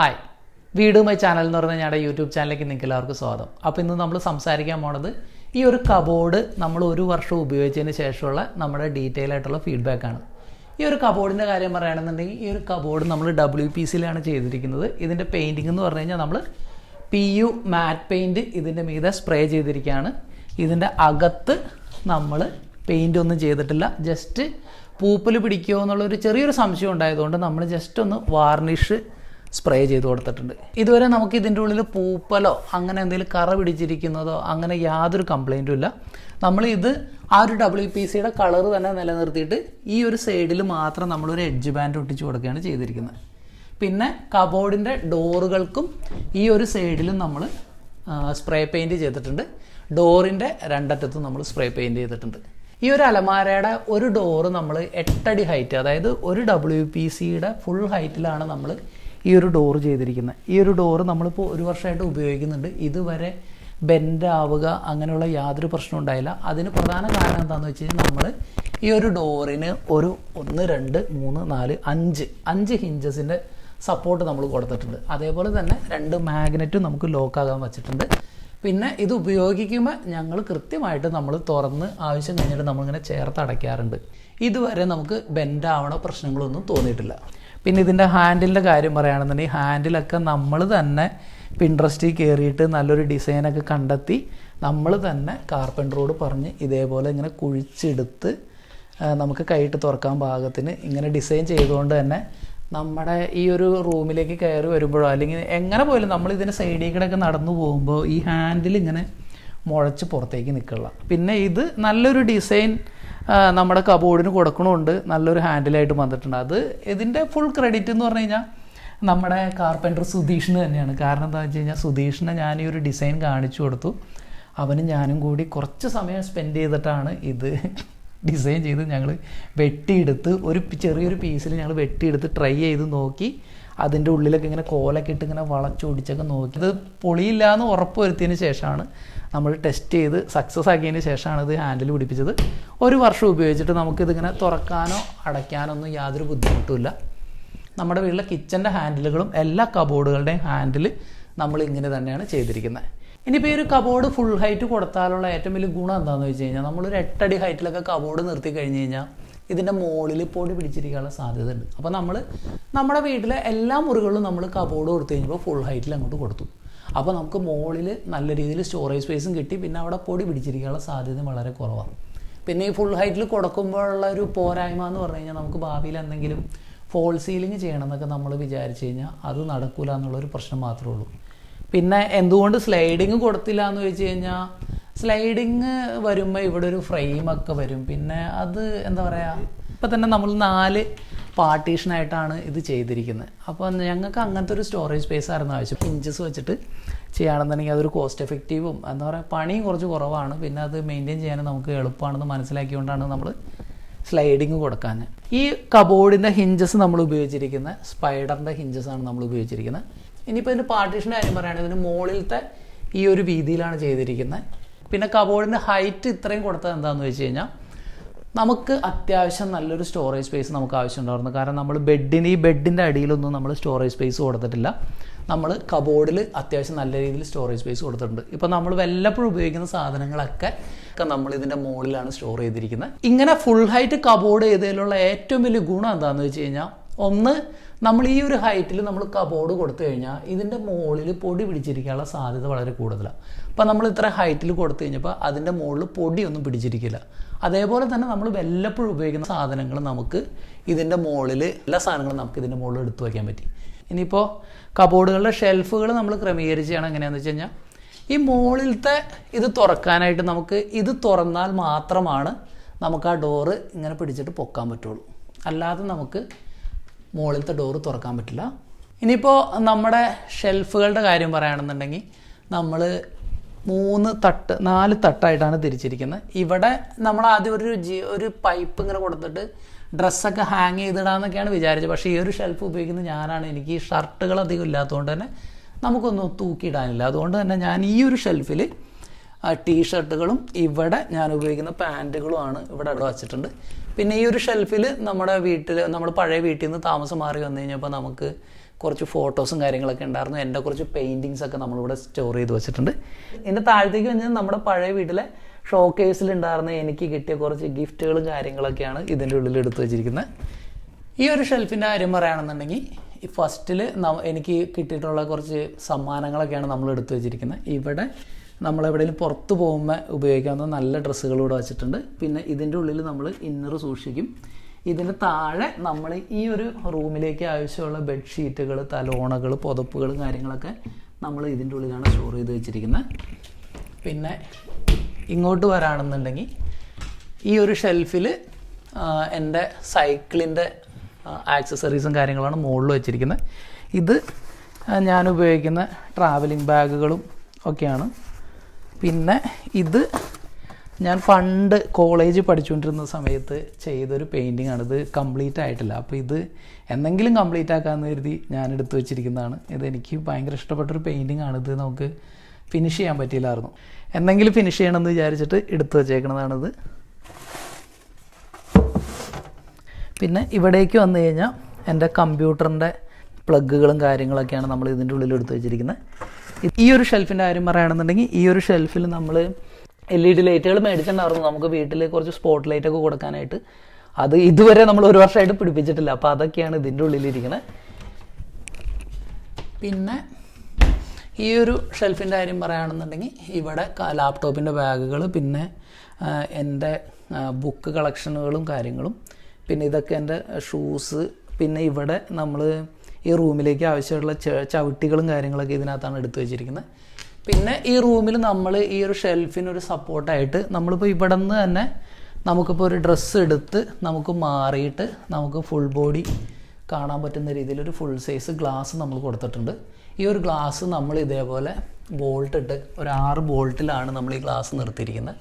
Hi വീടുമായി channel എന്ന് പറഞ്ഞ ഞങ്ങളുടെ യൂട്യൂബ് ചാനലിലേക്ക് നിങ്ങൾക്ക് എല്ലാവർക്കും സ്വാഗതം. അപ്പോൾ ഇന്ന് നമ്മൾ സംസാരിക്കാൻ പോണത് ഈ ഒരു കബോർഡ് നമ്മൾ ഒരു വർഷം ഉപയോഗിച്ചതിന് ശേഷമുള്ള നമ്മുടെ ഡീറ്റെയിൽ ആയിട്ടുള്ള ഫീഡ്ബാക്ക് ആണ്. ഈ ഒരു കബോർഡിന്റെ കാര്യം പറയുകയാണെന്നുണ്ടെങ്കിൽ ഈ ഒരു കബോർഡ് നമ്മൾ ഡബ്ല്യു പി സിയിലാണ് ചെയ്തിരിക്കുന്നത്. ഇതിന്റെ പെയിന്റിംഗ് എന്ന് പറഞ്ഞു കഴിഞ്ഞാൽ നമ്മൾ പി യു മാറ്റ് പെയിന്റ് ഇതിന്റെ മീതെ സ്പ്രേ ചെയ്തിരിക്കുകയാണ്. ഇതിന്റെ അകത്ത് നമ്മൾ പെയിന്റ് ഒന്നും ചെയ്തിട്ടില്ല. ജസ്റ്റ് പൂപ്പൽ പിടിക്കുമോ എന്നുള്ളൊരു ചെറിയൊരു സംശയം ഉണ്ടായതുകൊണ്ട് നമ്മൾ ജസ്റ്റ് ഒന്ന് വാർണിഷ് സ്പ്രേ ചെയ്ത് കൊടുത്തിട്ടുണ്ട്. ഇതുവരെ നമുക്ക് ഇതിന്റെ ഉള്ളിൽ പൂപ്പലോ അങ്ങനെ എന്തെങ്കിലും കറ പിടിച്ചിരിക്കുന്നതോ അങ്ങനെ യാതൊരു കംപ്ലൈന്റും ഇല്ല. നമ്മൾ ഇത് ആ ഒരു ഡബ്ല്യു പി സിയുടെ കളർ തന്നെ നിലനിർത്തിയിട്ട് ഈ ഒരു സൈഡിൽ മാത്രം നമ്മളൊരു എഡ്ജ് ബാൻഡ് ഒട്ടിച്ച് കൊടുക്കുകയാണ് ചെയ്തിരിക്കുന്നത്. പിന്നെ കബോർഡിന്റെ ഡോറുകൾക്കും ഈ ഒരു സൈഡിലും നമ്മൾ സ്പ്രേ പെയിന്റ് ചെയ്തിട്ടുണ്ട്. ഡോറിന്റെ രണ്ടറ്റത്തും നമ്മൾ സ്പ്രേ പെയിന്റ് ചെയ്തിട്ടുണ്ട്. ഈ ഒരു അലമാരയുടെ ഒരു ഡോറ് നമ്മൾ എട്ടടി ഹൈറ്റ് അതായത് ഒരു ഡബ്ല്യു പി സിയുടെ ഫുൾ ഹൈറ്റിലാണ് നമ്മൾ ഈ ഒരു ഡോറ് ചെയ്തിരിക്കുന്നത് ഈ ഒരു ഡോറ് നമ്മളിപ്പോൾ ഒരു വർഷമായിട്ട് ഉപയോഗിക്കുന്നുണ്ട്. ഇതുവരെ ബെൻഡ് ആവുക അങ്ങനെയുള്ള യാതൊരു പ്രശ്നവും ഉണ്ടായില്ല. അതിന് പ്രധാന കാരണം എന്താണെന്ന് വെച്ച് കഴിഞ്ഞാൽ നമ്മൾ ഈ ഒരു ഡോറിന് ഒരു ഒന്ന് രണ്ട് മൂന്ന് നാല് അഞ്ച് അഞ്ച് ഹിഞ്ചസിന്റെ സപ്പോർട്ട് നമ്മൾ കൊടുത്തിട്ടുണ്ട്. അതേപോലെ തന്നെ രണ്ട് മാഗ്നറ്റും നമുക്ക് ലോക്കാകാൻ വെച്ചിട്ടുണ്ട്. പിന്നെ ഇത് ഉപയോഗിക്കുമ്പോൾ ഞങ്ങൾ കൃത്യമായിട്ട് നമ്മൾ തുറന്ന് ആവശ്യം കഴിഞ്ഞിട്ട് നമ്മളിങ്ങനെ ചേർത്ത് അടയ്ക്കാറുണ്ട്. ഇതുവരെ നമുക്ക് ബെൻഡാവണ പ്രശ്നങ്ങളൊന്നും തോന്നിയിട്ടില്ല. പിന്നെ ഇതിന്റെ ഹാൻഡിലിന്റെ കാര്യം പറയുകയാണെന്നുണ്ടെങ്കിൽ ഹാൻഡിലൊക്കെ നമ്മൾ തന്നെ പിൻട്രസ്റ്റിൽ കയറിയിട്ട് നല്ലൊരു ഡിസൈനൊക്കെ കണ്ടെത്തി നമ്മൾ തന്നെ കാർപ്പന്ററോട് പറഞ്ഞ് ഇതേപോലെ ഇങ്ങനെ കുഴിച്ചെടുത്ത് നമുക്ക് കൈയിട്ട് തുറക്കാൻ പാകത്തിന് ഇങ്ങനെ ഡിസൈൻ ചെയ്തുകൊണ്ട് തന്നെ നമ്മുടെ ഈ ഒരു റൂമിലേക്ക് കയറി വരുമ്പോഴോ അല്ലെങ്കിൽ എങ്ങനെ പോയാലും നമ്മൾ ഇതിന്റെ സൈഡിൽ കൂടെ ഒക്കെ നടന്നു പോകുമ്പോൾ ഈ ഹാൻഡിൽ ഇങ്ങനെ മുഴച്ച് പുറത്തേക്ക് നിൽക്കുള്ള പിന്നെ ഇത് നല്ലൊരു ഡിസൈൻ നമ്മുടെ കബോർഡിന് കൊടുക്കണമുണ്ട്. നല്ലൊരു ഹാൻഡിലായിട്ട് വന്നിട്ടുണ്ട്. അത് ഇതിന്റെ ഫുൾ ക്രെഡിറ്റ് എന്ന് പറഞ്ഞു കഴിഞ്ഞാൽ നമ്മുടെ കാർപ്പന്റർ സുധീഷിന് തന്നെയാണ്. കാരണം എന്താ വെച്ച് കഴിഞ്ഞാൽ സുധീഷിനെ ഞാൻ ഈ ഒരു ഡിസൈൻ കാണിച്ചു കൊടുത്തു. അവനും ഞാനും കൂടി കുറച്ച് സമയം സ്പെൻഡ് ചെയ്തിട്ടാണ് ഇത് ഡിസൈൻ ചെയ്ത് ഞങ്ങൾ വെട്ടിയെടുത്ത് ഒരു ചെറിയൊരു പീസിൽ ഞങ്ങൾ വെട്ടിയെടുത്ത് ട്രൈ ചെയ്ത് നോക്കി. അതിന്റെ ഉള്ളിലൊക്കെ ഇങ്ങനെ കോലൊക്കെ ഇട്ട് ഇങ്ങനെ വളച്ചൊടിച്ചൊക്കെ നോക്കി. അത് പൊളിയില്ല എന്ന് ഉറപ്പ് വരുത്തിയതിന് ശേഷമാണ് നമ്മൾ ടെസ്റ്റ് ചെയ്ത് സക്സസ് ആക്കിയതിന് ശേഷമാണ് ഇത് ഹാൻഡിൽ പിടിപ്പിച്ചത്. ഒരു വർഷം ഉപയോഗിച്ചിട്ട് നമുക്കിതിങ്ങനെ തുറക്കാനോ അടയ്ക്കാനോ ഒന്നും യാതൊരു ബുദ്ധിമുട്ടുമില്ല. നമ്മുടെ വീട്ടിലെ കിച്ചന്റെ ഹാൻഡിലുകളും എല്ലാ കബോർഡുകളുടെയും ഹാൻഡിൽ നമ്മൾ ഇങ്ങനെ തന്നെയാണ് ചെയ്തിരിക്കുന്നത്. ഇനിയിപ്പോൾ ഈ ഒരു കബോർഡ് ഫുൾ ഹൈറ്റ് കൊടുത്താലുള്ള ഏറ്റവും വലിയ ഗുണം എന്താണെന്ന് വെച്ച് കഴിഞ്ഞാൽ നമ്മളൊരു എട്ടടി ഹൈറ്റിലൊക്കെ കബോർഡ് നിർത്തി കഴിഞ്ഞ് കഴിഞ്ഞാൽ ഇതിന്റെ മുകളിൽ പൊടി പിടിച്ചിരിക്കാനുള്ള സാധ്യത ഉണ്ട് അപ്പോൾ നമ്മൾ നമ്മുടെ വീട്ടിലെ എല്ലാ മുറികളിലും നമ്മൾ കബോർഡ് കൊടുത്തു കഴിഞ്ഞപ്പോൾ ഫുൾ ഹൈറ്റിൽ അങ്ങോട്ട് കൊടുത്തു. അപ്പോൾ നമുക്ക് മുകളിൽ നല്ല രീതിയിൽ സ്റ്റോറേജ് സ്പേസും കിട്ടി പിന്നെ അവിടെ പൊടി പിടിച്ചിരിക്കാനുള്ള സാധ്യത വളരെ കുറവാണ് പിന്നെ ഈ ഫുൾ ഹൈറ്റിൽ കൊടുക്കുമ്പോഴുള്ള ഒരു പോരായ്മ എന്ന് പറഞ്ഞു കഴിഞ്ഞാൽ നമുക്ക് ഭാവിയിൽ എന്തെങ്കിലും ഫോൾ സീലിംഗ് ചെയ്യണം എന്നൊക്കെ നമ്മൾ വിചാരിച്ചു കഴിഞ്ഞാൽ അത് നടക്കില്ല എന്നുള്ളൊരു പ്രശ്നം മാത്രമേ ഉള്ളൂ. പിന്നെ എന്തുകൊണ്ട് സ്ലൈഡിങ് കൊടുത്തില്ല എന്ന് വെച്ച് കഴിഞ്ഞാൽ സ്ലൈഡിങ് വരുമ്പോൾ ഇവിടെ ഒരു ഫ്രെയിമൊക്കെ വരും. പിന്നെ അത് എന്താ പറയുക ഇപ്പം തന്നെ നമ്മൾ നാല് പാർട്ടീഷനായിട്ടാണ് ഇത് ചെയ്തിരിക്കുന്നത് അപ്പോൾ ഞങ്ങൾക്ക് അങ്ങനത്തെ ഒരു സ്റ്റോറേജ് സ്പേസ് ആയിരുന്നു ആവശ്യം. ഇഞ്ചസ് വെച്ചിട്ട് ചെയ്യുകയാണെന്നുണ്ടെങ്കിൽ അതൊരു കോസ്റ്റ് എഫക്റ്റീവും എന്താ പറയുക പണിയും കുറച്ച് കുറവാണ്. പിന്നെ അത് മെയിന്റെയിൻ ചെയ്യാൻ നമുക്ക് എളുപ്പമാണെന്ന് മനസ്സിലാക്കിക്കൊണ്ടാണ് നമ്മൾ സ്ലൈഡിങ് കൊടുക്കാൻ ഈ കബോർഡിന്റെ ഹിഞ്ചസ് നമ്മൾ ഉപയോഗിച്ചിരിക്കുന്ന സ്പൈഡറിന്റെ ഹിഞ്ചസ് ആണ് നമ്മൾ ഉപയോഗിച്ചിരിക്കുന്നത് ഇനിയിപ്പോൾ ഇതിന്റെ പാർട്ടീഷന്റെ കാര്യം പറയുകയാണെങ്കിൽ ഇതിന് മുകളിലത്തെ ഈ ഒരു രീതിയിലാണ് ചെയ്തിരിക്കുന്നത്. പിന്നെ കബോർഡിന്റെ ഹൈറ്റ് ഇത്രയും കൊടുത്തത് എന്താണെന്ന് വെച്ച് കഴിഞ്ഞാൽ നമുക്ക് അത്യാവശ്യം നല്ലൊരു സ്റ്റോറേജ് സ്പേസ് നമുക്ക് ആവശ്യമുണ്ടായിരുന്നു. കാരണം നമ്മൾ ബെഡിന് ഈ ബെഡിന്റെ അടിയിലൊന്നും നമ്മൾ സ്റ്റോറേജ് സ്പേസ് കൊടുത്തിട്ടില്ല. നമ്മൾ കബോർഡിൽ അത്യാവശ്യം നല്ല രീതിയിൽ സ്റ്റോറേജ് സ്പേസ് കൊടുത്തിട്ടുണ്ട്. ഇപ്പോൾ നമ്മൾ വല്ലപ്പോഴും ഉപയോഗിക്കുന്ന സാധനങ്ങളൊക്കെ ഒക്കെ നമ്മൾ ഇതിന്റെ മുകളിലാണ് സ്റ്റോർ ചെയ്തിരിക്കുന്നത്. ഇങ്ങനെ ഫുൾ ഹൈറ്റ് കബോർഡ് ചെയ്തതിലുള്ള ഏറ്റവും വലിയ ഗുണം എന്താണെന്ന് വെച്ച് കഴിഞ്ഞാൽ ഒന്ന് നമ്മൾ ഈ ഒരു ഹൈറ്റിൽ നമ്മൾ കബോർഡ് കൊടുത്തു കഴിഞ്ഞാൽ ഇതിന്റെ മുകളിൽ പൊടി പിടിച്ചിരിക്കാനുള്ള സാധ്യത വളരെ കൂടുതലാണ് അപ്പോൾ നമ്മൾ ഇത്ര ഹൈറ്റിൽ കൊടുത്തു കഴിഞ്ഞപ്പോൾ അതിന്റെ മുകളിൽ പൊടിയൊന്നും പിടിച്ചിരിക്കില്ല. അതേപോലെ തന്നെ നമ്മൾ വല്ലപ്പോഴും ഉപയോഗിക്കുന്ന സാധനങ്ങൾ നമുക്ക് ഇതിന്റെ മുകളിൽ എല്ലാ സാധനങ്ങളും നമുക്ക് ഇതിന്റെ മുകളിൽ എടുത്തു വയ്ക്കാൻ പറ്റി. ഇനിയിപ്പോൾ കബോർഡുകളുടെ ഷെൽഫുകൾ നമ്മൾ ക്രമീകരിച്ചാണ് എങ്ങനെയാണെന്ന് വെച്ച് കഴിഞ്ഞാൽ ഈ മുകളിലത്തെ ഇത് തുറക്കാനായിട്ട് നമുക്ക് ഇത് തുറന്നാൽ മാത്രമാണ് നമുക്ക് ആ ഡോറ് ഇങ്ങനെ പിടിച്ചിട്ട് പൊക്കാൻ പറ്റുള്ളൂ. അല്ലാതെ നമുക്ക് മുകളിലത്തെ ഡോറ് തുറക്കാൻ പറ്റില്ല. ഇനിയിപ്പോൾ നമ്മുടെ ഷെൽഫുകളുടെ കാര്യം പറയുകയാണെന്നുണ്ടെങ്കിൽ നമ്മൾ മൂന്ന് തട്ട് നാല് തട്ടായിട്ടാണ് തിരിച്ചിരിക്കുന്നത്. ഇവിടെ നമ്മൾ ആദ്യം ഒരു ജി ഒരു പൈപ്പ് ഇങ്ങനെ കൊടുത്തിട്ട് ഡ്രസ്സൊക്കെ ഹാങ് ചെയ്തിടാന്നൊക്കെയാണ് വിചാരിച്ചത്. പക്ഷേ ഈ ഒരു ഷെൽഫ് ഉപയോഗിക്കുന്നത് ഞാനാണ്. എനിക്ക് ഷർട്ടുകൾ അധികം ഇല്ലാത്തതുകൊണ്ട് തന്നെ നമുക്കൊന്നും തൂക്കിയിടാനില്ല. അതുകൊണ്ട് തന്നെ ഞാൻ ഈ ഒരു ഷെൽഫിൽ ടീഷർട്ടുകളും ഇവിടെ ഞാൻ ഉപയോഗിക്കുന്ന പാന്റുകളുമാണ് ഇവിടെ അവിടെ വച്ചിട്ടുണ്ട്. പിന്നെ ഈ ഒരു ഷെൽഫിൽ നമ്മുടെ വീട്ടിൽ നമ്മൾ പഴയ വീട്ടിൽ നിന്ന് താമസം മാറി വന്നു കഴിഞ്ഞപ്പോൾ നമുക്ക് കുറച്ച് ഫോട്ടോസും കാര്യങ്ങളൊക്കെ ഉണ്ടായിരുന്നു. എന്റെ കുറച്ച് പെയിന്റിങ്സ് ഒക്കെ നമ്മളിവിടെ സ്റ്റോർ ചെയ്ത് വെച്ചിട്ടുണ്ട്. എന്റെ താഴത്തേക്ക് വന്നാൽ നമ്മുടെ പഴയ വീട്ടിലെ ഷോ കേസിൽ ഉണ്ടായിരുന്ന എനിക്ക് കിട്ടിയ കുറച്ച് ഗിഫ്റ്റുകളും കാര്യങ്ങളൊക്കെയാണ് ഇതിന്റെ ഉള്ളിൽ എടുത്തു വെച്ചിരിക്കുന്നത്. ഈ ഒരു ഷെൽഫിന്റെ കാര്യം പറയുകയാണെന്നുണ്ടെങ്കിൽ ഈ ഫസ്റ്റിൽ എനിക്ക് കിട്ടിയിട്ടുള്ള കുറച്ച് സമ്മാനങ്ങളൊക്കെയാണ് നമ്മൾ എടുത്തു വെച്ചിരിക്കുന്നത്. ഇവിടെ നമ്മൾ എവിടെയെങ്കിലും പുറത്ത് പോകുമ്പോൾ ഉപയോഗിക്കാവുന്ന നല്ല ഡ്രസ്സുകൾ ഇവിടെ വെച്ചിട്ടുണ്ട്. പിന്നെ ഇതിന്റെ ഉള്ളിൽ നമ്മൾ ഇന്നർ സൂക്ഷിക്കും. ഇതിന് താഴെ നമ്മൾ ഈ ഒരു റൂമിലേക്ക് ആവശ്യമുള്ള ബെഡ്ഷീറ്റുകൾ തലോണകൾ പുതപ്പുകൾ കാര്യങ്ങളൊക്കെ നമ്മൾ ഇതിന്റെ ഉള്ളിലാണ് സ്റ്റോർ ചെയ്ത് വെച്ചിരിക്കുന്നത്. പിന്നെ ഇങ്ങോട്ട് വരാണെന്നുണ്ടെങ്കിൽ ഈ ഒരു ഷെൽഫിൽ എന്റെ സൈക്കിളിന്റെ ആക്സസറീസും കാര്യങ്ങളാണ് മുകളിൽ വെച്ചിരിക്കുന്നത്. ഇത് ഞാൻ ഉപയോഗിക്കുന്ന ട്രാവലിംഗ് ബാഗുകളും ഒക്കെയാണ്. പിന്നെ ഇത് ഞാൻ പണ്ട് കോളേജ് പഠിച്ചുകൊണ്ടിരുന്ന സമയത്ത് ചെയ്തൊരു പെയിന്റിംഗ് ആണ്. ഇത് കംപ്ലീറ്റ് ആയിട്ടില്ല. അപ്പോൾ ഇത് എന്തെങ്കിലും കംപ്ലീറ്റ് ആക്കാമെന്ന് കരുതി ഞാൻ എടുത്തു വെച്ചിരിക്കുന്നതാണ്. ഇത് എനിക്ക് ഭയങ്കര ഇഷ്ടപ്പെട്ടൊരു പെയിന്റിംഗ് ആണ്. ഇത് നമുക്ക് ഫിനിഷ് ചെയ്യാൻ പറ്റിയില്ലായിരുന്നു. എന്തെങ്കിലും ഫിനിഷ് ചെയ്യണമെന്ന് വിചാരിച്ചിട്ട് എടുത്തു വച്ചേക്കുന്നതാണിത് പിന്നെ ഇവിടേക്ക് വന്നു കഴിഞ്ഞാൽ എന്റെ കമ്പ്യൂട്ടറിന്റെ പ്ലഗുകളും കാര്യങ്ങളൊക്കെയാണ് നമ്മൾ ഇതിന്റെ ഉള്ളിൽ എടുത്തു വെച്ചിരിക്കുന്നത്. ഈ ഒരു ഷെൽഫിന്റെ കാര്യം പറയുകയാണെന്നുണ്ടെങ്കിൽ ഈ ഒരു ഷെൽഫിൽ നമ്മൾ എൽ ഇ ഡി ലൈറ്റുകൾ മേടിച്ചിട്ടുണ്ടായിരുന്നു. നമുക്ക് വീട്ടിൽ കുറച്ച് സ്പോട്ട് ലൈറ്റ് ഒക്കെ കൊടുക്കാനായിട്ട്. അത് ഇതുവരെ നമ്മൾ ഒരു വർഷമായിട്ട് പിടിപ്പിച്ചിട്ടില്ല. അപ്പോൾ അതൊക്കെയാണ് ഇതിന്റെ ഉള്ളിലിരിക്കുന്നത് പിന്നെ ഈ ഒരു ഷെൽഫിന്റെ കാര്യം പറയുകയാണെന്നുണ്ടെങ്കിൽ ഇവിടെ ലാപ്ടോപ്പിന്റെ ബാഗുകൾ പിന്നെ എന്റെ ബുക്ക് കളക്ഷനുകളും കാര്യങ്ങളും പിന്നെ ഇതൊക്കെ എന്റെ ഷൂസ് പിന്നെ ഇവിടെ നമ്മൾ ഈ റൂമിലേക്ക് ആവശ്യമുള്ള ചവിട്ടികളും കാര്യങ്ങളൊക്കെ ഇതിനകത്താണ് എടുത്തു വെച്ചിരിക്കുന്നത്. പിന്നെ ഈ റൂമിൽ നമ്മൾ ഈ ഒരു ഷെൽഫിനൊരു സപ്പോർട്ടായിട്ട് നമ്മളിപ്പോൾ ഇവിടെ നിന്ന് തന്നെ നമുക്കിപ്പോൾ ഒരു ഡ്രസ്സ് എടുത്ത് നമുക്ക് മാറിയിട്ട് നമുക്ക് ഫുൾ ബോഡി കാണാൻ പറ്റുന്ന രീതിയിൽ ഒരു ഫുൾ സൈസ് ഗ്ലാസ് നമ്മൾ കൊടുത്തിട്ടുണ്ട്. ഈ ഒരു ഗ്ലാസ് നമ്മൾ ഇതേപോലെ ബോൾട്ട് ഇട്ട് ഒരു ആറ് ബോൾട്ടിലാണ് നമ്മൾ ഈ ഗ്ലാസ് നിർത്തിയിരിക്കുന്നത്.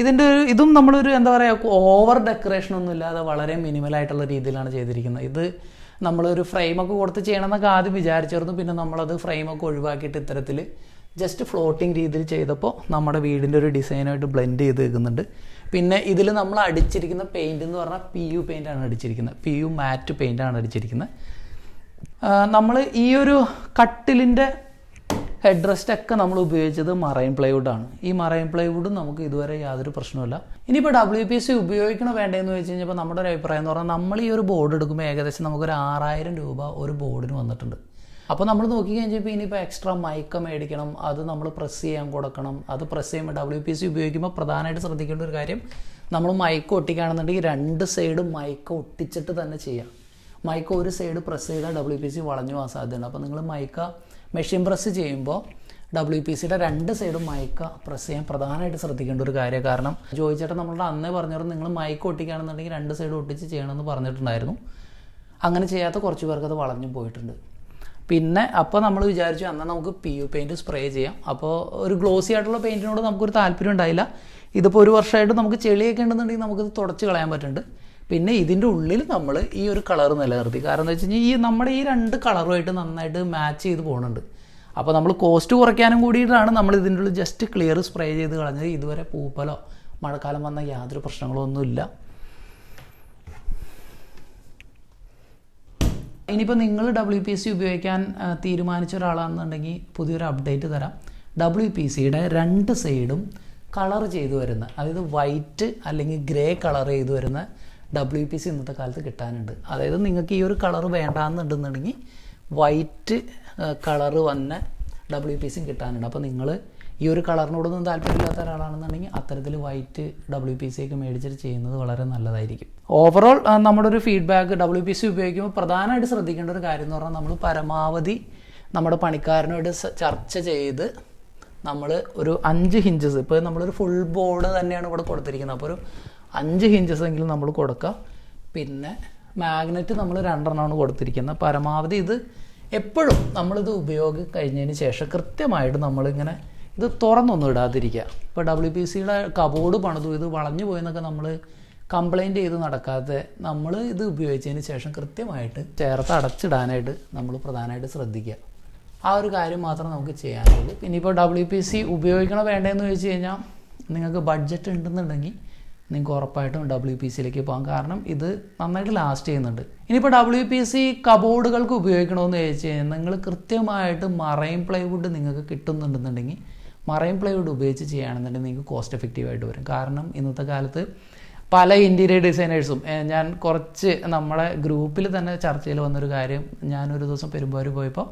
ഇതിന്റെ ഒരു ഇതും നമ്മളൊരു എന്താ പറയുക ഓവർ ഡെക്കറേഷൻ ഒന്നും ഇല്ലാതെ വളരെ മിനിമലായിട്ടുള്ള രീതിയിലാണ് ചെയ്തിരിക്കുന്നത്. ഇത് നമ്മളൊരു ഫ്രെയിമൊക്കെ കൊടുത്ത് ചെയ്യണമെന്നൊക്കെ ആദ്യം വിചാരിച്ചിരുന്നു. പിന്നെ നമ്മളത് ഫ്രെയിമൊക്കെ ഒഴിവാക്കിയിട്ട് ഇത്തരത്തിൽ ജസ്റ്റ് ഫ്ലോട്ടിംഗ് രീതിയിൽ ചെയ്തപ്പോൾ നമ്മുടെ വീടിന്റെ ഒരു ഡിസൈനായിട്ട് ബ്ലെൻഡ് ചെയ്ത് വെക്കുന്നുണ്ട് പിന്നെ ഇതിൽ നമ്മൾ അടിച്ചിരിക്കുന്ന പെയിന്റ് എന്ന് പറഞ്ഞാൽ പി യു പെയിന്റാണ് അടിച്ചിരിക്കുന്നത്. പി യു മാറ്റ് പെയിന്റാണ് അടിച്ചിരിക്കുന്നത്. നമ്മൾ ഈ ഒരു കട്ടിലിന്റെ ഹെഡ് റെസ്റ്റ് ഒക്കെ നമ്മൾ ഉപയോഗിച്ചത് മറൈൻ പ്ലൈവുഡ് ആണ്. ഈ മറൈൻ പ്ലൈവുഡും നമുക്ക് ഇതുവരെ യാതൊരു പ്രശ്നമില്ല ഇനിയിപ്പോൾ ഡബ്ല്യു പി സി ഉപയോഗിക്കണോ വേണ്ടതെന്ന് വെച്ച് കഴിഞ്ഞപ്പോൾ നമ്മുടെ ഒരു അഭിപ്രായം എന്ന് പറഞ്ഞാൽ നമ്മൾ ഈ ഒരു ബോർഡ് എടുക്കുമ്പോൾ ഏകദേശം നമുക്കൊരു ആറായിരം രൂപ ഒരു ബോർഡിന് വന്നിട്ടുണ്ട്. അപ്പോൾ നമ്മൾ നോക്കി കഴിഞ്ഞപ്പോൾ ഇനിയിപ്പോൾ എക്സ്ട്രാ മൈക്ക മേടിക്കണം അത് നമ്മൾ പ്രസ് ചെയ്യാൻ കൊടുക്കണം അത് പ്രസ് ചെയ്യുമ്പോൾ ഡബ്ല്യു പി സി ഉപയോഗിക്കുമ്പോൾ പ്രധാനമായിട്ട് ശ്രദ്ധിക്കേണ്ട ഒരു കാര്യം നമ്മൾ മൈക്ക് ഒട്ടിക്കുകയാണെന്നുണ്ടെങ്കിൽ രണ്ട് സൈഡും മൈക്ക് ഒട്ടിച്ചിട്ട് തന്നെ ചെയ്യാം. മൈക്ക ഒരു സൈഡ് പ്രസ് ചെയ്താൽ ഡബ്ല്യു പി സി വളഞ്ഞു പോകാൻ സാധ്യതയുണ്ട്. അപ്പോൾ നിങ്ങൾ മൈക്ക മെഷീൻ പ്രസ് ചെയ്യുമ്പോൾ ഡബ്ല്യു പി സിയുടെ രണ്ട് സൈഡും മൈക്ക പ്രസ് ചെയ്യാൻ പ്രധാനമായിട്ട് ശ്രദ്ധിക്കേണ്ട ഒരു കാര്യം. കാരണം ചോദിച്ചിട്ട് നമ്മളുടെ അന്നേ പറഞ്ഞിരുന്നു നിങ്ങൾ മൈക്ക് ഒട്ടിക്കുകയാണെന്നുണ്ടെങ്കിൽ രണ്ട് സൈഡ് ഒട്ടിച്ച് ചെയ്യണമെന്ന് പറഞ്ഞിട്ടുണ്ടായിരുന്നു. അങ്ങനെ ചെയ്യാത്ത കുറച്ച് പേർക്ക് അത് വളഞ്ഞു പോയിട്ടുണ്ട്. പിന്നെ അപ്പോൾ നമ്മൾ വിചാരിച്ചു എന്നാൽ നമുക്ക് പി യു പെയിന്റ് സ്പ്രേ ചെയ്യാം. അപ്പോൾ ഒരു ഗ്ലോസി ആയിട്ടുള്ള പെയിന്റിനോട് നമുക്കൊരു താല്പര്യം ഉണ്ടായില്ല. ഇതിപ്പോൾ ഒരു വർഷമായിട്ട് നമുക്ക് ചെളിയൊക്കെ ഉണ്ടെന്നുണ്ടെങ്കിൽ നമുക്കിത് തുടച്ച് കളയാൻ പറ്റുന്നുണ്ട്. പിന്നെ ഇതിന്റെ ഉള്ളിൽ നമ്മൾ ഈ ഒരു കളർ നിലനിർത്തി. കാരണം എന്താ വെച്ച് കഴിഞ്ഞാൽ ഈ നമ്മുടെ ഈ രണ്ട് കളറുമായിട്ട് നന്നായിട്ട് മാച്ച് ചെയ്ത് പോകുന്നുണ്ട് അപ്പോൾ നമ്മൾ കോസ്റ്റ് കുറയ്ക്കാനും കൂടിയിട്ടാണ് നമ്മൾ ഇതിന്റെ ഉള്ളിൽ ജസ്റ്റ് ക്ലിയർ സ്പ്രേ ചെയ്ത് കളഞ്ഞത്. ഇതുവരെ പൂപ്പലോ മഴക്കാലം വന്ന യാതൊരു പ്രശ്നങ്ങളോ ഒന്നുമില്ല ഇനിയിപ്പോൾ നിങ്ങൾ ഡബ്ല്യു പി സി ഉപയോഗിക്കാൻ തീരുമാനിച്ച ഒരാളാണെന്നുണ്ടെങ്കിൽ പുതിയൊരു അപ്ഡേറ്റ് തരാം. ഡബ്ല്യു പി സിയുടെ രണ്ട് സൈഡും കളർ ചെയ്തു വരുന്ന അതായത് വൈറ്റ് അല്ലെങ്കിൽ ഗ്രേ കളർ ചെയ്തു വരുന്ന ഡബ്ല്യു പി സി ഇന്നത്തെ കാലത്ത് കിട്ടാനുണ്ട്. അതായത് നിങ്ങൾക്ക് ഈ ഒരു കളർ വേണ്ടാന്നുണ്ടെന്നുണ്ടെങ്കിൽ വൈറ്റ് കളറ് വന്ന ഡബ്ല്യു പി സിയും കിട്ടാനുണ്ട്. അപ്പോൾ നിങ്ങൾ ഈ ഒരു കളറിനോടൊന്നും താല്പര്യമില്ലാത്ത ഒരാളാണെന്നുണ്ടെങ്കിൽ അത്തരത്തിൽ വൈറ്റ് ഡബ്ല്യു പി സി ഒക്കെ മേടിച്ചിട്ട് ചെയ്യുന്നത് വളരെ നല്ലതായിരിക്കും. ഓവറോൾ നമ്മുടെ ഒരു ഫീഡ്ബാക്ക് ഡബ്ല്യു പി സി ഉപയോഗിക്കുമ്പോൾ പ്രധാനമായിട്ട് ശ്രദ്ധിക്കേണ്ട ഒരു കാര്യം എന്ന് പറഞ്ഞാൽ നമ്മൾ പരമാവധി നമ്മുടെ പണിക്കാരനോട് ചർച്ച ചെയ്ത് നമ്മൾ ഒരു അഞ്ച് ഹിഞ്ചസ് ഇപ്പോൾ നമ്മളൊരു ഫുൾ ബോർഡ് തന്നെയാണ് ഇവിടെ കൊടുത്തിരിക്കുന്നത്. അപ്പോൾ ഒരു അഞ്ച് ഹിഞ്ചസ് എങ്കിലും നമ്മൾ കൊടുക്കുക പിന്നെ മാഗ്നറ്റ് നമ്മൾ രണ്ടെണ്ണമാണ് കൊടുത്തിരിക്കുന്നത്. പരമാവധി ഇത് എപ്പോഴും നമ്മളിത് ഉപയോഗം കഴിഞ്ഞതിന് ശേഷം കൃത്യമായിട്ട് നമ്മളിങ്ങനെ ഇത് തുറന്നൊന്നും ഇടാതിരിക്കുക. ഇപ്പോൾ ഡബ്ല്യു പി സിയുടെ കബോർഡ് പണിതു ഇത് വളഞ്ഞു പോയെന്നൊക്കെ നമ്മൾ കംപ്ലൈന്റ് ചെയ്ത് നടക്കാതെ നമ്മൾ ഇത് ഉപയോഗിച്ചതിന് ശേഷം കൃത്യമായിട്ട് ചേർത്ത് അടച്ചിടാനായിട്ട് നമ്മൾ പ്രധാനമായിട്ട് ശ്രദ്ധിക്കുക. ആ ഒരു കാര്യം മാത്രം നമുക്ക് ചെയ്യാനുള്ളൂ. പിന്നെ ഇപ്പോൾ ഡബ്ല്യു പി സി ഉപയോഗിക്കണോ വേണ്ടതെന്ന് ചോദിച്ചു കഴിഞ്ഞാൽ നിങ്ങൾക്ക് ബഡ്ജറ്റ് ഉണ്ടെന്നുണ്ടെങ്കിൽ നിങ്ങൾക്ക് ഉറപ്പായിട്ടും ഡബ്ല്യു പി സിയിലേക്ക് പോകാം. കാരണം ഇത് നന്നായിട്ട് ലാസ്റ്റ് ചെയ്യുന്നുണ്ട്. ഇനിയിപ്പോൾ ഡബ്ല്യു പി സി കബോർഡുകൾക്ക് ഉപയോഗിക്കണമെന്ന് ചോദിച്ചു കഴിഞ്ഞാൽ നിങ്ങൾ കൃത്യമായിട്ട് മറൈൻ പ്ലൈവുഡ് നിങ്ങൾക്ക് കിട്ടുന്നുണ്ടെന്നുണ്ടെങ്കിൽ മറൈൻ പ്ലൈവുഡ് ഉപയോഗിച്ച് ചെയ്യുകയാണെന്നുണ്ടെങ്കിൽ നിങ്ങൾക്ക് കോസ്റ്റ് എഫക്റ്റീവായിട്ട് വരും. കാരണം ഇന്നത്തെ കാലത്ത് പല ഇന്റീരിയർ ഡിസൈനേഴ്സും ഞാൻ കുറച്ച് നമ്മളെ ഗ്രൂപ്പിൽ തന്നെ ചർച്ചയിൽ വന്നൊരു കാര്യം ഞാനൊരു ദിവസം പെരുമ്പാവൂർ പോയപ്പോൾ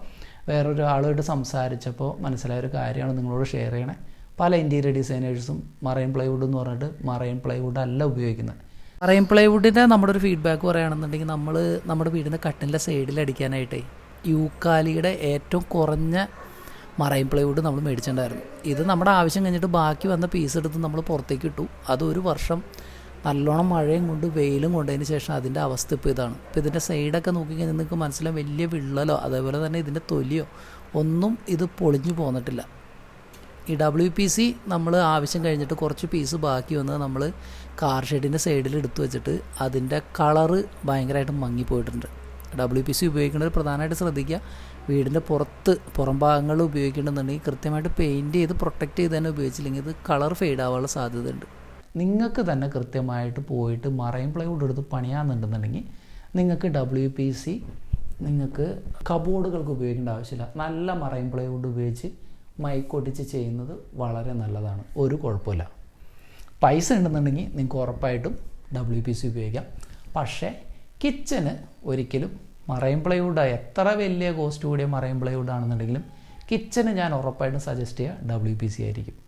വേറൊരാളുമായിട്ട് സംസാരിച്ചപ്പോൾ മനസ്സിലായ ഒരു കാര്യമാണ് നിങ്ങളോട് ഷെയർ ചെയ്യണേ. പല ഇന്റീരിയർ ഡിസൈനേഴ്സും മറൈൻ പ്ലൈവുഡ് എന്ന് പറഞ്ഞിട്ട് മറൈൻ പ്ലൈവുഡ് അല്ല ഉപയോഗിക്കുന്നത്. മറൈൻ പ്ലൈവുഡിന്റെ നമ്മുടെ ഒരു ഫീഡ്ബാക്ക് പറയുകയാണെന്നുണ്ടെങ്കിൽ നമ്മൾ നമ്മുടെ വീടിന്റെ കട്ടിന്റെ സൈഡിൽ അടിക്കാനായിട്ടേ യൂക്കാലിയുടെ ഏറ്റവും കുറഞ്ഞ മറൈൻ പ്ലൈവുഡ് നമ്മൾ മേടിച്ചിട്ടുണ്ടായിരുന്നു. ഇത് നമ്മുടെ ആവശ്യം കഴിഞ്ഞിട്ട് ബാക്കി വന്ന പീസ് എടുത്ത് നമ്മൾ പുറത്തേക്ക് ഇട്ടു. അത് ഒരു വർഷം നല്ലോണം മഴയും കൊണ്ട് വെയിലും കൊണ്ടതിന് ശേഷം അതിന്റെ അവസ്ഥ ഇപ്പോൾ ഇതാണ്. ഇപ്പോൾ ഇതിന്റെ സൈഡൊക്കെ നോക്കിക്കഴിഞ്ഞാൽ നിങ്ങൾക്ക് മനസ്സിലാവും വലിയ വിള്ളലോ അതേപോലെ തന്നെ ഇതിന്റെ തൊലിയോ ഒന്നും ഇത് പൊളിഞ്ഞു പോന്നിട്ടില്ല. ഈ ഡബ്ല്യു പി സി നമ്മൾ ആവശ്യം കഴിഞ്ഞിട്ട് കുറച്ച് പീസ് ബാക്കി വന്ന് നമ്മൾ കാർ ഷെഡിന്റെ സൈഡിൽ എടുത്തു വെച്ചിട്ട് അതിന്റെ കളറ് ഭയങ്കരമായിട്ട് മങ്ങിപ്പോയിട്ടുണ്ട്. ഡബ്ല്യു പി സി ഉപയോഗിക്കേണ്ടത് പ്രധാനമായിട്ട് ശ്രദ്ധിക്കുക. വീടിന്റെ പുറത്ത് പുറം ഭാഗങ്ങൾ ഉപയോഗിക്കേണ്ടതുണ്ടെങ്കിൽ കൃത്യമായിട്ട് പെയിന്റ് ചെയ്ത് പ്രൊട്ടക്റ്റ് ചെയ്ത് തന്നെ ഉപയോഗിച്ചില്ലെങ്കിൽ ഇത് കളർ ഫെയ്ഡ് ആവാനുള്ള സാധ്യതയുണ്ട്. നിങ്ങൾക്ക് തന്നെ കൃത്യമായിട്ട് പോയിട്ട് മറൈൻ പ്ലൈവുഡ് എടുത്ത് പണിയാന്നുണ്ടെന്നുണ്ടെങ്കിൽ നിങ്ങൾക്ക് ഡബ്ല്യു പി സി നിങ്ങൾക്ക് കബോർഡുകൾക്ക് ഉപയോഗിക്കേണ്ട ആവശ്യമില്ല. നല്ല മറൈൻ പ്ലൈവുഡ് ഉപയോഗിച്ച് മൈക്കൊട്ടിച്ച് ചെയ്യുന്നത് വളരെ നല്ലതാണ്. ഒരു കുഴപ്പമില്ല. പൈസ ഉണ്ടെന്നുണ്ടെങ്കിൽ നിങ്ങൾക്ക് ഉറപ്പായിട്ടും ഡബ്ല്യു പി സി ഉപയോഗിക്കാം. പക്ഷേ കിച്ചന് ഒരിക്കലും മറൈൻ പ്ലൈവുഡ് എത്ര വലിയ കോസ്റ്റ് കൂടിയ മറൈൻ പ്ലൈവുഡ് ആണെന്നുണ്ടെങ്കിലും കിച്ചന് ഞാൻ ഉറപ്പായിട്ടും സജസ്റ്റ് ചെയ്യുക ഡബ്ല്യു പി സി ആയിരിക്കും.